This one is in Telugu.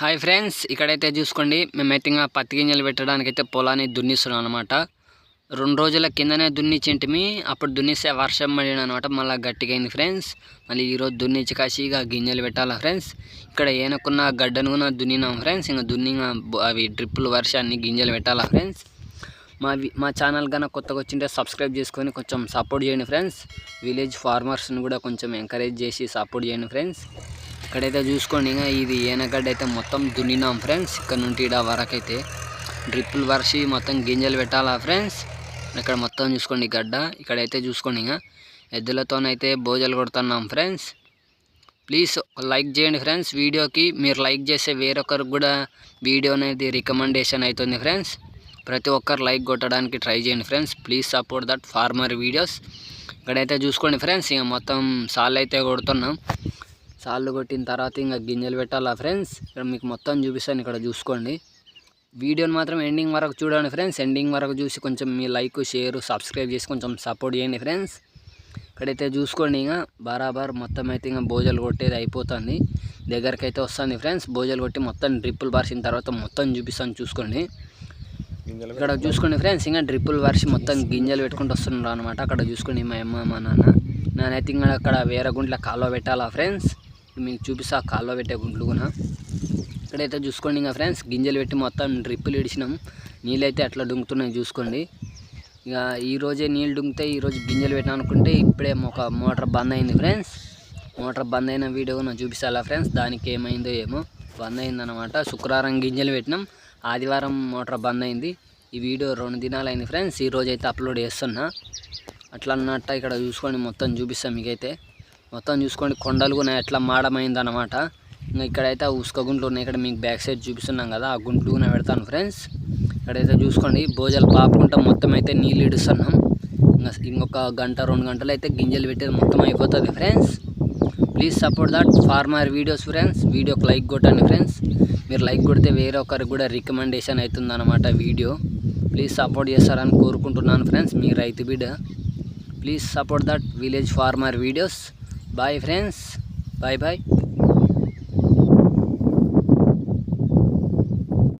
హాయ్ ఫ్రెండ్స్ ఇక్కడైతే చూసుకోండి మేమైతే ఇంకా పత్తి గింజలు పెట్టడానికి అయితే పొలాన్ని దున్నిస్తున్నాం అనమాట రెండు రోజుల కిందనే దున్నిచ్చింటిమి అప్పుడు దున్నిస్తే వర్షం పడిన అనమాట మళ్ళీ గట్టిగా అయింది ఫ్రెండ్స్. మళ్ళీ ఈరోజు దున్నిచ్చి కాసి ఇక గింజలు పెట్టాలా ఫ్రెండ్స్. ఇక్కడ ఏనకున్న గడ్డను కూడా దున్నినాం ఫ్రెండ్స్ ఇంకా దున్ని బ- అవి డ్రిప్పులు వర్షాన్ని గింజలు పెట్టాలా ఫ్రెండ్స్. మా మా ఛానల్ కన్నా కొత్తగా వచ్చింటే సబ్స్క్రైబ్ చేసుకొని కొంచెం సపోర్ట్ చేయండి ఫ్రెండ్స్. విలేజ్ ఫార్మర్స్ని కూడా కొంచెం ఎంకరేజ్ చేసి సపోర్ట్ చేయండి ఫ్రెండ్స్. ఇక్కడైతే చూసుకోండి ఇంకా ఇది ఏనగడ్డ అయితే మొత్తం దున్నినాం ఫ్రెండ్స్. ఇక్కడ నుండి ఇడ వరకు అయితే డ్రిప్పులు వరిసి మొత్తం గింజలు పెట్టాలా ఫ్రెండ్స్. ఇక్కడ మొత్తం చూసుకోండి గడ్డ. ఇక్కడైతే చూసుకోండి ఇంకా ఎద్దులతోనైతే భోజలు కొడుతున్నాం ఫ్రెండ్స్. ప్లీజ్ లైక్ చేయండి ఫ్రెండ్స్. వీడియోకి మీరు లైక్ చేసే వేరొకరికి కూడా వీడియో అనేది రికమెండేషన్ అవుతుంది ఫ్రెండ్స్. ప్రతి ఒక్కరు లైక్ కొట్టడానికి ట్రై చేయండి friends. Please support that farmer videos. ఇక్కడైతే చూసుకోండి ఫ్రెండ్స్ ఇక మొత్తం సాల్ అయితే కొడుతున్నాం. సాళ్ళు కొట్టిన తర్వాత ఇంకా గింజలు పెట్టాలా ఫ్రెండ్స్? ఇక్కడ మీకు మొత్తం చూపిస్తాను ఇక్కడ చూసుకోండి. వీడియోని మాత్రం ఎండింగ్ వరకు చూడండి ఫ్రెండ్స్. ఎండింగ్ వరకు చూసి కొంచెం మీ లైక్ షేర్ సబ్స్క్రైబ్ చేసి కొంచెం సపోర్ట్ చేయండి ఫ్రెండ్స్. ఇక్కడైతే చూసుకోండి ఇంకా బరాబర్ మొత్తం అయితే ఇంకా భోజలు కొట్టేది అయిపోతుంది. దగ్గరికి అయితే వస్తుంది ఫ్రెండ్స్. భోజలు కొట్టి మొత్తం డ్రిప్పులు పరిచిన తర్వాత మొత్తం చూపిస్తాను చూసుకోండి. ఇక్కడ చూసుకోండి ఫ్రెండ్స్ ఇంకా డ్రిప్పులు వర్షి మొత్తం గింజలు పెట్టుకుంటూ? వస్తున్నారు అనమాట అక్కడ చూసుకోండి మా అమ్మ మా నాన్న. నేనైతే ఇంకా అక్కడ వేరే గుంట్ల కాలువ పెట్టాలా ఫ్రెండ్స్? మీకు చూపిస్తా ఆ కాలువ పెట్టే గుంట్లు కూడా. ఇక్కడైతే చూసుకోండి ఇంకా ఫ్రెండ్స్ గింజలు పెట్టి మొత్తం డ్రిప్పులు ఇడిచినాం. నీళ్ళైతే అట్లా డుంగుతున్నాయి చూసుకోండి. ఇక ఈరోజే నీళ్ళు డుంగితే ఈరోజు గింజలు పెట్టాం అనుకుంటే ఇప్పుడే ఒక మోటార్ బంద్ అయింది ఫ్రెండ్స్. మోటార్ బంద్ అయిన వీడియో నేను చూపిస్తాలా ఫ్రెండ్స్? దానికి ఏమైందో ఏమో. బంద్ అయిందనమాట శుక్రవారం గింజలు పెట్టినాం. ఆదివారం మోటార్ బంద్ అయింది. ఈ వీడియో రెండు దినాలు అయింది ఫ్రెండ్స్. ఈరోజు అయితే అప్లోడ్ చేస్తున్నా. అట్లా అన్నట్టు ఇక్కడ చూసుకోండి మొత్తం చూపిస్తాం మీకైతే. మొత్తం చూసుకోండి కొండలు కూడా ఎట్లా మాడమైంది అనమాట ఇంకా ఇక్కడైతే ఆ ఉసుక గుంట్లు ఉన్నాయి. ఇక్కడ మీకు బ్యాక్ సైడ్ చూపిస్తున్నాం కదా ఆ గుంట్లు కూడా పెడతాను ఫ్రెండ్స్. ఇక్కడైతే చూసుకోండి భోజనాలు పాపుకుంటా మొత్తం అయితే నీళ్ళు ఇడుస్తున్నాం. ఇంకా ఇంకొక గంట రెండు గంటలు అయితే గింజలు పెట్టేది మొత్తం అయిపోతుంది friends. Please support that farmer videos friends వీడియోకి లైక్ కొట్టండి ఫ్రెండ్స్. మీరు లైక్ కొడితే వేరే ఒకరికి కూడా రికమెండేషన్ అవుతుంది అనమాట వీడియో. ప్లీజ్ సపోర్ట్ చేస్తారని కోరుకుంటున్నాను ఫ్రెండ్స్ మీ రైతు బిడ్డ. Please support that village farmer videos bye friends bye bye